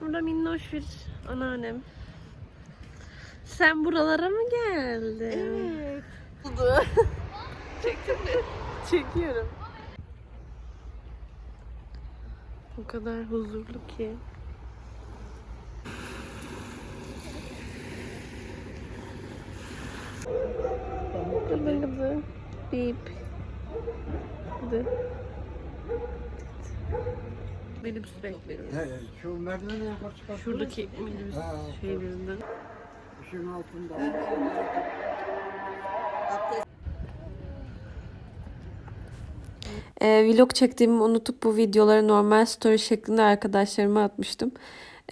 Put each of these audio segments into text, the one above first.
Burada minnoş bir anneannem. Sen buralara mı geldin? Evet. Çektin mi? Çekiyorum. O kadar huzurlu ki. Gıdı gıdı. Bip. Gıdı. Minibüs bekliyoruz. He, şu merdiveni yukarı çıkart. Şuradaki minibüs şeylerinden. Işığın altında. Ee, vlog çektiğimi unutup bu videoları normal story şeklinde arkadaşlarıma atmıştım.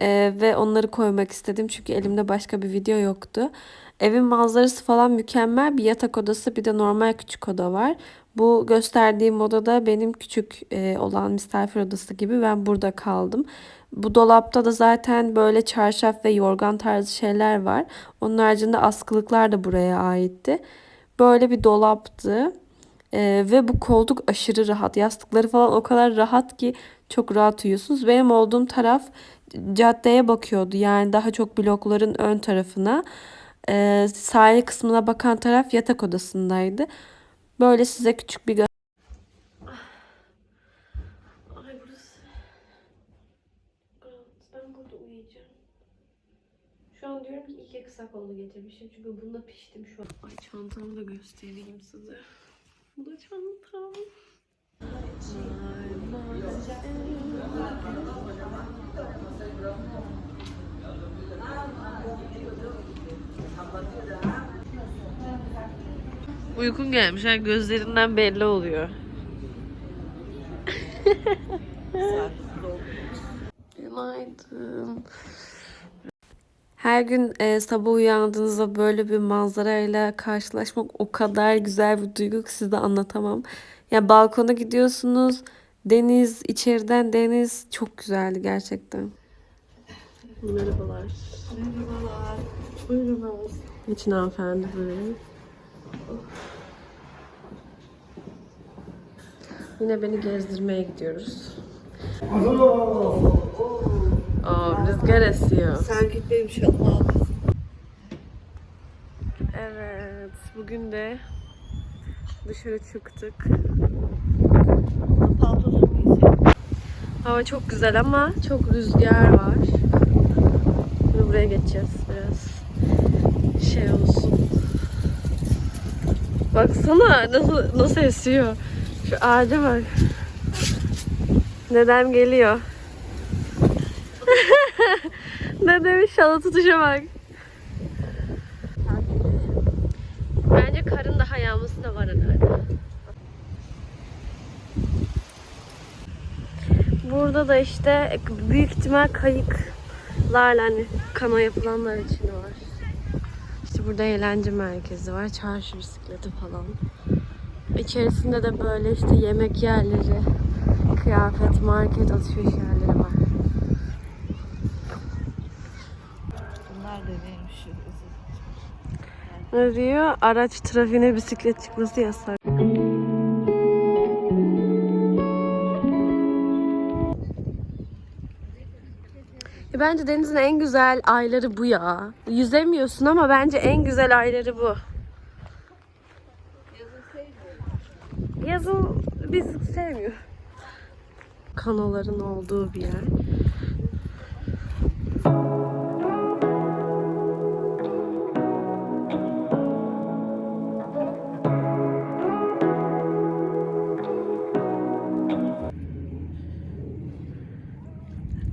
Ee, ve onları koymak istedim çünkü elimde başka bir video yoktu. Evin manzarası falan mükemmel. Bir yatak odası bir de normal küçük oda var. Bu gösterdiğim odada benim küçük e, olan misafir odası gibi ben burada kaldım. Bu dolapta da zaten böyle çarşaf ve yorgan tarzı şeyler var. Onun haricinde askılıklar da buraya aitti. Böyle bir dolaptı. Ee, ve bu koltuk aşırı rahat. Yastıkları falan o kadar rahat ki çok rahat uyuyorsunuz. Benim olduğum taraf caddeye bakıyordu. Yani daha çok blokların ön tarafına. Ee, sahil kısmına bakan taraf yatak odasındaydı. Böyle size küçük bir. Şu an diyorum ki iki kısa kollu getirmişim. Çünkü bunda piştim şu an. Ay çantamı da göstereyim size. Bu da çantam. Uykun gelmiş. Yani gözlerinden belli oluyor. Günaydın. Her gün e, sabah uyandığınızda böyle bir manzarayla karşılaşmak o kadar güzel bir duygu ki size anlatamam. Ya balkona gidiyorsunuz, deniz, içeriden deniz çok güzeldi gerçekten. Merhabalar. Merhabalar. Buyurunuz. Geçin hanımefendi buyurun. Yine beni gezdirmeye gidiyoruz. Aa, rüzgar esiyor. Sergit benim şalımı aldı. Evet, bugün de dışarı çıktık. Hava çok güzel ama çok rüzgar var. Şimdi buraya geçeceğiz biraz. Şey olsun. Baksana nasıl nasıl esiyor. Şu ağaca bak. Dedem geliyor. Dedemin şalı tutuşa bak. Bence karın daha yağması da var herhalde. Burada da işte büyük ihtimal kayıklarla hani kano yapılanlar için var. İşte burada eğlence merkezi var. Çarşı bisikleti falan. İçerisinde de böyle işte yemek yerleri, kıyafet, market, alışveriş yerleri var. Bunlar da şu Ne diyor? Araç trafiğine bisiklet çıkması yasak. Bence denizin en güzel ayları bu ya. Yüzemiyorsun ama bence en güzel ayları bu. Yazın biz sevmiyor. Kanoların olduğu bir yer.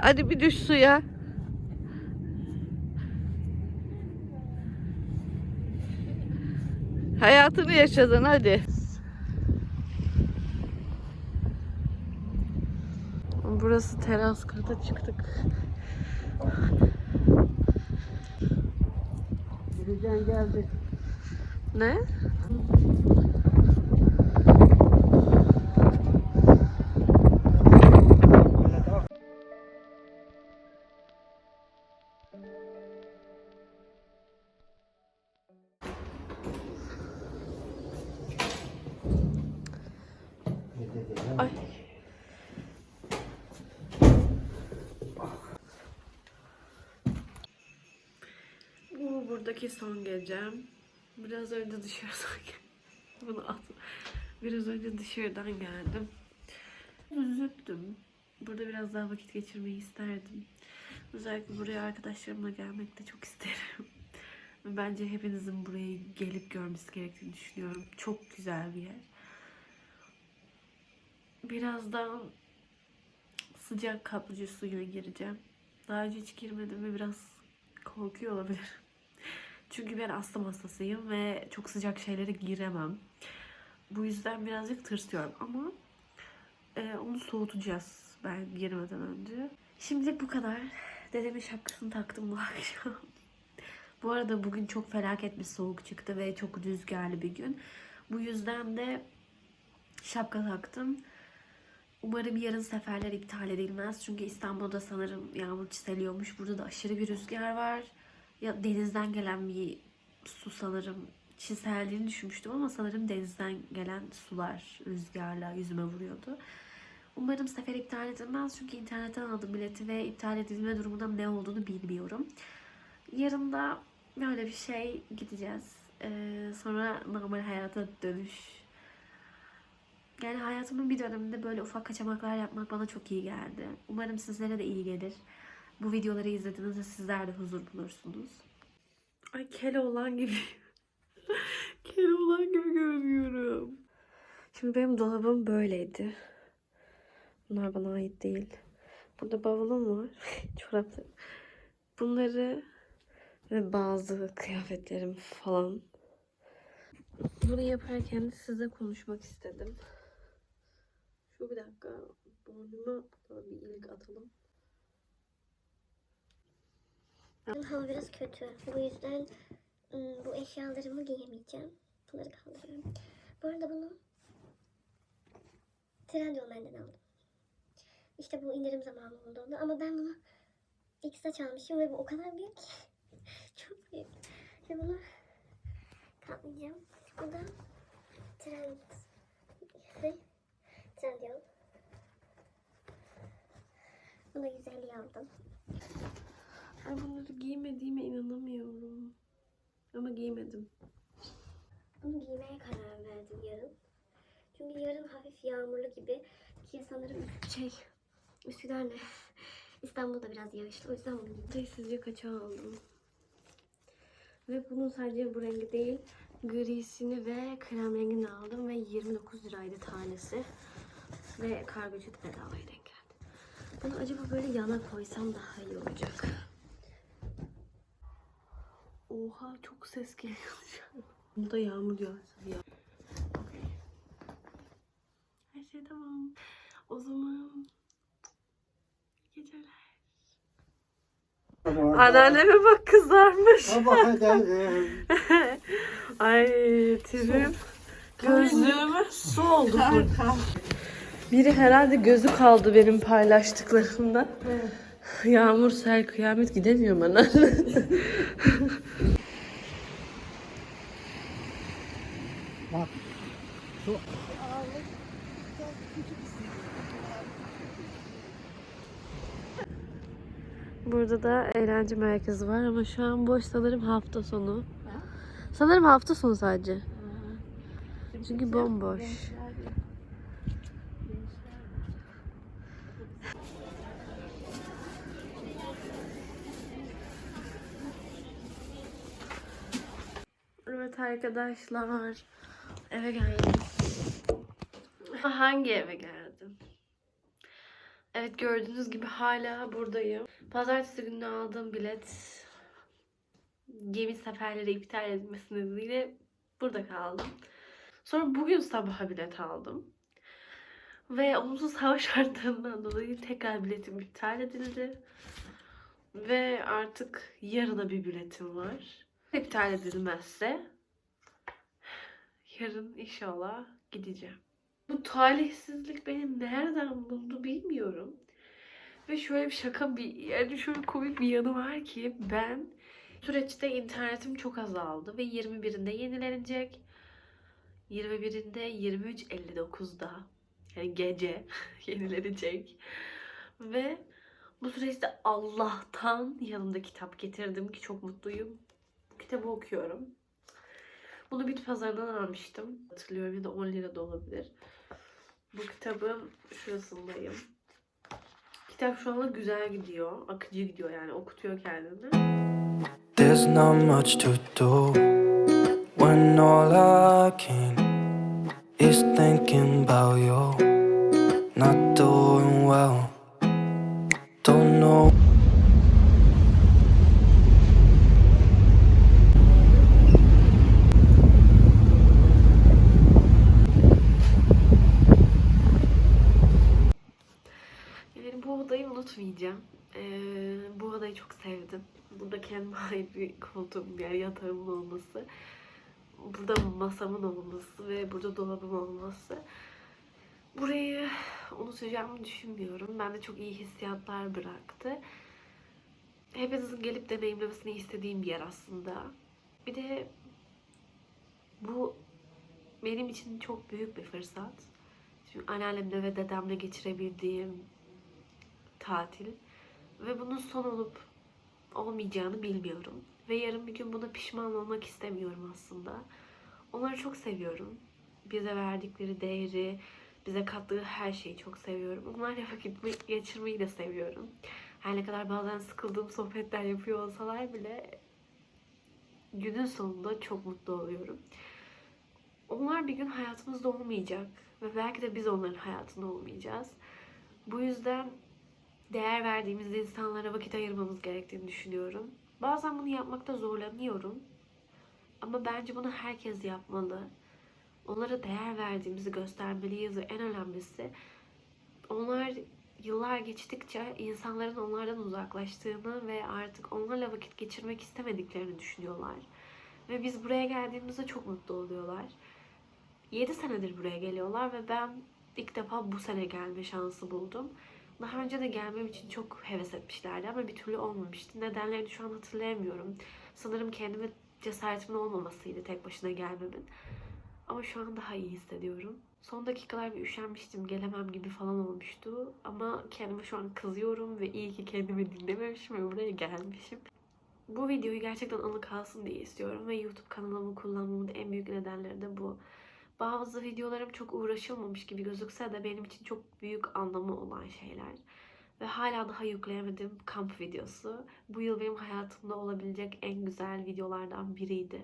Hadi bir düş suya. Hayatını yaşadın hadi. Burası teras kata çıktık. Gideceğin geldi. Ne? Buradaki son gecem. Biraz önce dışarıdan Bunu at. Biraz önce dışarıdan geldim. Üzüldüm. Burada biraz daha vakit geçirmeyi isterdim. Özellikle buraya arkadaşlarımla gelmek de çok isterim. Bence hepinizin burayı gelip görmesi gerektiğini düşünüyorum. Çok güzel bir yer. Birazdan sıcak kaplıca suyuna gireceğim. Daha önce hiç girmedim ve biraz korkuyor olabilirim. Çünkü ben astım hastasıyım ve çok sıcak şeylere giremem. Bu yüzden birazcık tırsıyorum ama e, onu soğutacağız ben girmeden önce. Şimdilik bu kadar. Dedemin şapkasını taktım bu akşam. bu arada bugün çok felaket bir soğuk çıktı ve çok rüzgarlı bir gün. Bu yüzden de şapka taktım. Umarım yarın seferler iptal edilmez. Çünkü İstanbul'da sanırım yağmur çiseliyormuş. Burada da aşırı bir rüzgar var. Ya denizden gelen bir su sanırım çiseldiğini düşünmüştüm ama sanırım denizden gelen sular rüzgarla yüzüme vuruyordu. Umarım sefer iptal edilmez çünkü internetten aldım bileti ve iptal edilme durumunda ne olduğunu bilmiyorum. Yarın da böyle bir şey gideceğiz. Ee, sonra normal hayata dönüş. Yani hayatımın bir döneminde böyle ufak kaçamaklar yapmak bana çok iyi geldi. Umarım sizlere de iyi gelir. Bu videoları izlediğinizde sizler de huzur bulursunuz. Ay Keloğlan gibi. Keloğlan gibi görünüyorum. Şimdi benim dolabım böyleydi. Bunlar bana ait değil. Burada bavulum var. Çoraplarım. Bunları ve bazı kıyafetlerim falan. Bunu yaparken size konuşmak istedim. Şu bir dakika. Burnuma bir ilik atalım. Hava biraz kötü. Bu yüzden ım, bu eşyalarımı giyemeyeceğim. Bunları kaldırıyorum. Bu arada bunu Trendyol'dan aldım. İşte bu indirim zamanı olduğunda ama ben bunu X'de çalmışım ve bu o kadar büyük ki. Çok büyük. Ve bunu katlayacağım. Bu da Trend Trendyol. Bunu 150 aldım. Giymediğime inanamıyorum. Ama giymedim. Bunu giymeye karar verdim yarın. Çünkü yarın hafif yağmurlu gibi ki sanırım şey Üsküdar ne? İstanbul'da biraz yağışlı o yüzden bunu giydim. Şey sizce kaça aldım? Ve bunun sadece bu rengi değil, grisini ve krem rengini aldım ve 29 liraydı tanesi. Ve kargo ücreti bedavaya denk geldi. Bunu acaba böyle yana koysam daha iyi olacak. Oha çok ses geliyor. Burada yağmur yağsa ya. Okey. Her şey tamam. O zaman geceler. Anneanneme bak kızarmış. Sabah edelim. Ay tipim. Gözlüğüme su oldu. Biri herhalde gözü kaldı benim paylaştıklarımda. Yağmur, sel, kıyamet gidemiyor bana. Bak. Şu Burada da eğlence merkezi var ama şu an boş sanırım hafta sonu. Sanırım hafta sonu sadece. Çünkü bomboş. Arkadaşlar. Eve geldim. Hangi eve geldim? Evet gördüğünüz gibi hala buradayım. Pazartesi günü aldığım bilet gemi seferleri iptal edilmesi nedeniyle burada kaldım. Sonra bugün sabaha bilet aldım. Ve olumsuz hava şartlarından dolayı tekrar biletim iptal edildi. Ve artık yarına bir biletim var. İptal edilmezse yarın inşallah gideceğim. Bu talihsizlik beni nereden buldu bilmiyorum. Ve şöyle bir şaka bir yani şöyle komik bir yanı var ki ben süreçte internetim çok azaldı ve 21'inde yenilenecek. 21'inde 23.59'da yani gece yenilenecek. Ve bu süreçte Allah'tan yanımda kitap getirdim ki çok mutluyum. kitabı okuyorum. Bunu bit pazardan almıştım. Hatırlıyorum ya da 10 lira da olabilir. Bu kitabın şurasındayım. Kitap şu anda güzel gidiyor. Akıcı gidiyor yani okutuyor kendini. There's not much to do when all I can is thinking about you. Unutmayacağım. Ee, bu odayı çok sevdim. Burada kendime ait bir koltuğum, bir yatağımın olması. Burada masamın olması ve burada dolabım olması. Burayı unutacağımı düşünmüyorum. Bende çok iyi hissiyatlar bıraktı. Hepinizin gelip deneyimlemesini istediğim bir yer aslında. Bir de bu benim için çok büyük bir fırsat. Çünkü anneannemle ve dedemle geçirebildiğim tatil. Ve bunun son olup olmayacağını bilmiyorum. Ve yarın bir gün buna pişman olmak istemiyorum aslında. Onları çok seviyorum. Bize verdikleri değeri, bize kattığı her şeyi çok seviyorum. Onlarla vakit geçirmeyi de seviyorum. Her ne kadar bazen sıkıldığım sohbetler yapıyor olsalar bile günün sonunda çok mutlu oluyorum. Onlar bir gün hayatımızda olmayacak ve belki de biz onların hayatında olmayacağız. Bu yüzden değer verdiğimiz insanlara vakit ayırmamız gerektiğini düşünüyorum. Bazen bunu yapmakta zorlanıyorum. Ama bence bunu herkes yapmalı. Onlara değer verdiğimizi göstermeliyiz ve en önemlisi onlar yıllar geçtikçe insanların onlardan uzaklaştığını ve artık onlarla vakit geçirmek istemediklerini düşünüyorlar. Ve biz buraya geldiğimizde çok mutlu oluyorlar. 7 senedir buraya geliyorlar ve ben ilk defa bu sene gelme şansı buldum. Daha önce de gelmem için çok heves etmişlerdi ama bir türlü olmamıştı. Nedenlerini şu an hatırlayamıyorum. Sanırım kendime cesaretimin olmamasıydı tek başına gelmemin. Ama şu an daha iyi hissediyorum. Son dakikalar bir üşenmiştim, gelemem gibi falan olmuştu. Ama kendime şu an kızıyorum ve iyi ki kendimi dinlememişim ve buraya gelmişim. Bu videoyu gerçekten anı kalsın diye istiyorum ve YouTube kanalımı kullanmamın en büyük nedenleri de bu. Bazı videolarım çok uğraşılmamış gibi gözükse de benim için çok büyük anlamı olan şeyler. Ve hala daha yükleyemedim kamp videosu. Bu yıl benim hayatımda olabilecek en güzel videolardan biriydi.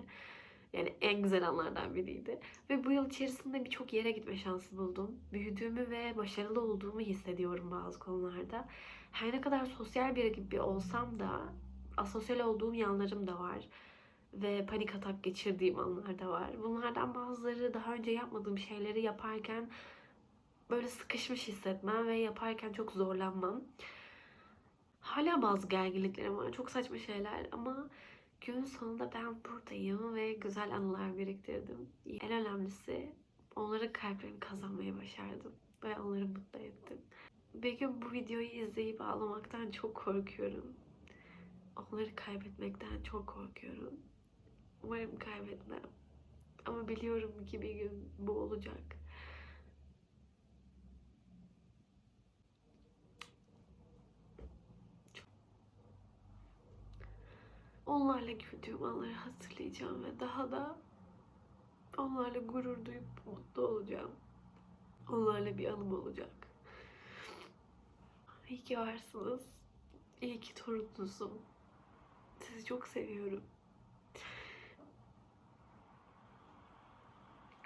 Yani en güzel anlardan biriydi. Ve bu yıl içerisinde birçok yere gitme şansı buldum. Büyüdüğümü ve başarılı olduğumu hissediyorum bazı konularda. Her ne kadar sosyal biri gibi olsam da asosyal olduğum yanlarım da var ve panik atak geçirdiğim anlar da var. Bunlardan bazıları daha önce yapmadığım şeyleri yaparken böyle sıkışmış hissetmem ve yaparken çok zorlanmam. Hala bazı gerginliklerim var. Çok saçma şeyler ama gün sonunda ben buradayım ve güzel anılar biriktirdim. En önemlisi onların kalplerini kazanmayı başardım ve onları mutlu ettim. Bir gün bu videoyu izleyip ağlamaktan çok korkuyorum. Onları kaybetmekten çok korkuyorum. Umarım kaybetmem. Ama biliyorum ki bir gün bu olacak. Onlarla güldüğüm anları hatırlayacağım ve daha da onlarla gurur duyup mutlu olacağım. Onlarla bir anım olacak. İyi ki varsınız. İyi ki torununuzum. Sizi çok seviyorum.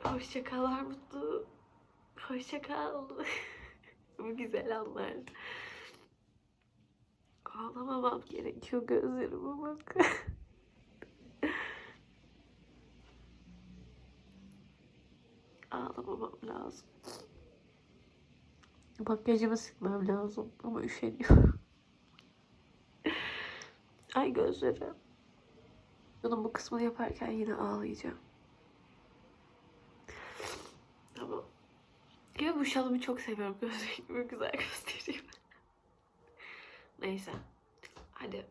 Hoşça kal Armutlu. Hoşça kal. Bu güzel anlar. Ağlamamam gerekiyor gözlerime bak. Ağlamamam lazım. Makyajımı silmem lazım ama üşeniyorum. Ay gözlerim. Bunun bu kısmını yaparken yine ağlayacağım. Tamam. Ya bu şalımı çok seviyorum. Gözlerimi güzel göstereyim. Neyse. Hadi.